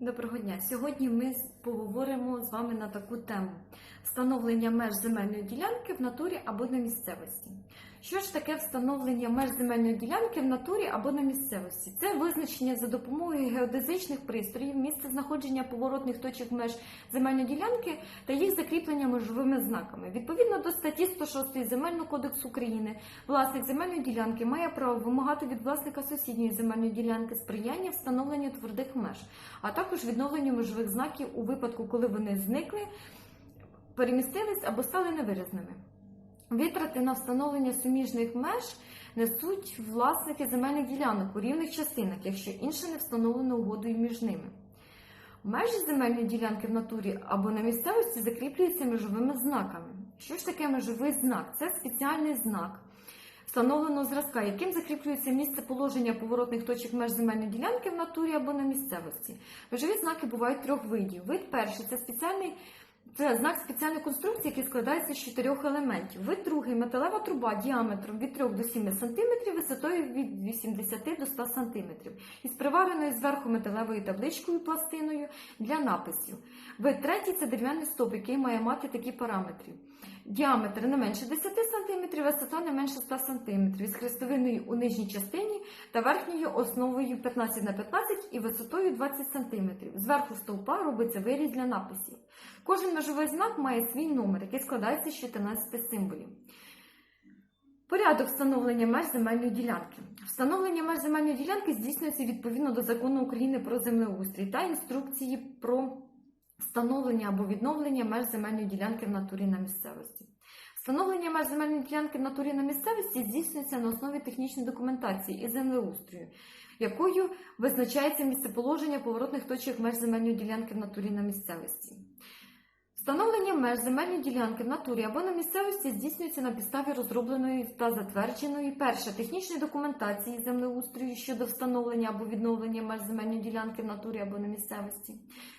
Доброго дня. Сьогодні ми поговоримо з вами на таку тему: встановлення меж земельної ділянки в натурі або на місцевості. Що ж таке встановлення меж земельної ділянки в натурі або на місцевості? Це визначення за допомогою геодезичних пристроїв, місце знаходження поворотних точок меж земельної ділянки та їх закріплення межовими знаками. Відповідно до статті 106 Земельного кодексу України, власник земельної ділянки має право вимагати від власника сусідньої земельної ділянки сприяння встановленню твердих меж, а також відновленню межових знаків у випадку, коли вони зникли, перемістились або стали невиразними. Витрати на встановлення суміжних меж несуть власники земельних ділянок у рівних частинах, якщо інше не встановлено угодою між ними. Межі земельної ділянки в натурі або на місцевості закріплюються межовими знаками. Що ж таке межовий знак? Це спеціальний знак встановленого зразка, яким закріплюється місце положення поворотних точок меж земельної ділянки в натурі або на місцевості. Межові знаки бувають трьох видів. Вид перший це спеціальний. Це знак спеціальної конструкції, який складається з чотирьох елементів. Вид другий металева труба діаметром від 3 до 7 см, висотою від 80 до 100 см, із привареною зверху металевою табличкою пластиною для написів. Вид третій це дерев'яний стовп, який має мати такі параметри. Діаметр не менше 10 см, висота не менше 100 см, з хрестовиною у нижній частині та верхньою основою 15 на 15 і висотою 20 см. Зверху стовпа робиться виріз для написів. Кожен межовий знак має свій номер, який складається з 14 символів. Порядок встановлення меж земельної ділянки. Встановлення меж земельної ділянки здійснюється відповідно до закону України про землеустрій та інструкції про встановлення або відновлення меж земельної ділянки в натурі на місцевості. Встановлення меж земельної ділянки в натурі на місцевості здійснюється на основі технічної документації і землеустрою, якою визначається місцеположення поворотних точок меж земельної ділянки в натурі на місцевості. Встановлення меж земельної ділянки в натурі або на місцевості здійснюється на підставі розробленої та затвердженої перше технічної документації землеустрою щодо встановлення або відновлення меж земельної ділянки в натурі або на місцевості.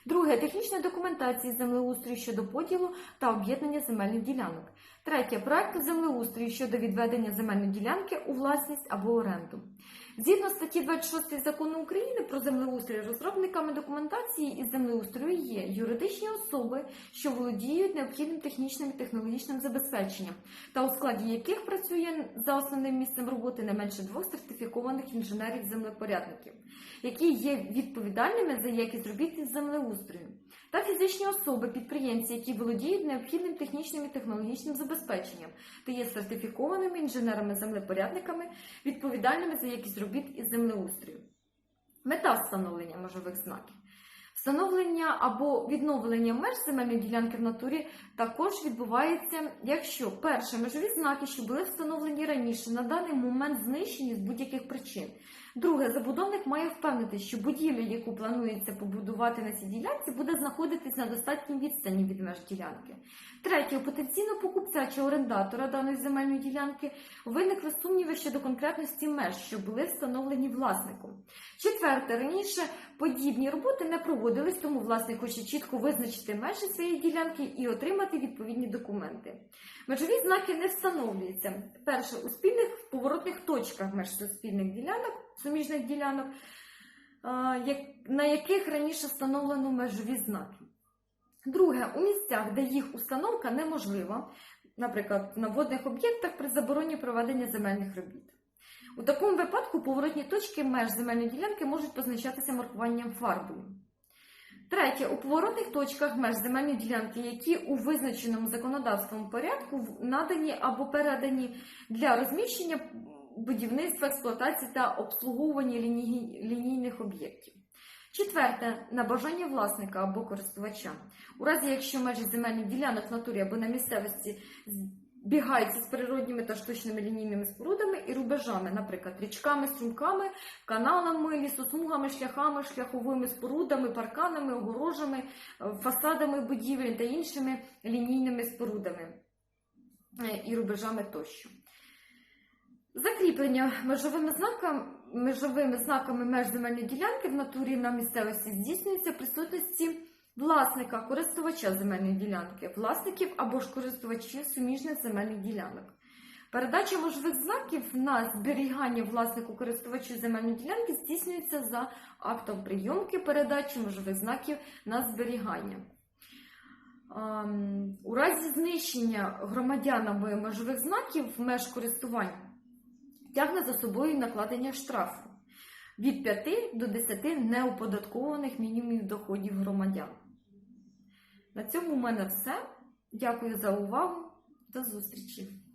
Друге технічної документації землеустрою щодо поділу та об'єднання земельних ділянок. Третє проекту землеустрою щодо відведення земельної ділянки у власність або оренду. Згідно статті 26 закону України про землеустрій, розробниками документації із землеустрою є юридичні особи, що володіють необхідним технічним і технологічним забезпеченням, та у складі яких працює за основним місцем роботи не менше двох сертифікованих інженерів-землепорядників, які є відповідальними за якість робіт із землеустрою, та фізичні особи, підприємці, які володіють необхідним технічним і технологічним забезпеченням, та є сертифікованими інженерами-землепорядниками, відповідальними за якість робіт із землеустрою. Мета встановлення межових знаків. Встановлення або відновлення меж земельної ділянки в натурі також відбувається, якщо перше межові знаки, що були встановлені раніше, на даний момент знищені з будь-яких причин. Друге, забудовник має впевнити, що будівля, яку планується побудувати на цій ділянці, буде знаходитись на достатній відстані від меж ділянки. Третє, у потенційного покупця чи орендатора даної земельної ділянки виникли сумніви щодо конкретності меж, що були встановлені власником. Четверте, раніше подібні роботи не проводились, тому власник хоче чітко визначити межі своєї ділянки і отримати відповідні документи. Межові знаки не встановлюються. Перше, у спільних поворотних точках меж суспільних ділянок, суміжних ділянок, на яких раніше встановлено межові знаки. Друге, у місцях, де їх установка неможлива, наприклад, на водних об'єктах при забороні проведення земельних робіт. У такому випадку поворотні точки меж земельної ділянки можуть позначатися маркуванням фарбою. Третє, у поворотних точках меж земельної ділянки, які у визначеному законодавством порядку надані або передані для розміщення будівництва, експлуатації та обслуговування ліній- лінійних об'єктів. Четверте, на бажання власника або користувача. У разі, якщо межі земельних ділянок в натурі або на місцевості збігаються з природніми та штучними лінійними спорудами і рубежами, наприклад, річками, струмками, каналами, лісосмугами, шляхами, шляховими спорудами, парканами, огорожами, фасадами будівель та іншими лінійними спорудами е, і рубежами тощо. Закріплення межовими знаками, межовими знаками меж земельної ділянки в натурі на місцевості здійснюється в присутності власника, користувача земельної ділянки, власників або ж користувачів суміжних земельних ділянок. Передача можливих знаків на зберігання власнику користувачу земельної ділянки здійснюється за актом прийомки передачі можливих знаків на зберігання. Ем, У разі знищення громадянами межових знаків меж користування тягне за собою накладення штрафу від 5 до 10 неоподаткованих мінімумів доходів громадян. На цьому в мене все. Дякую за увагу. До зустрічі!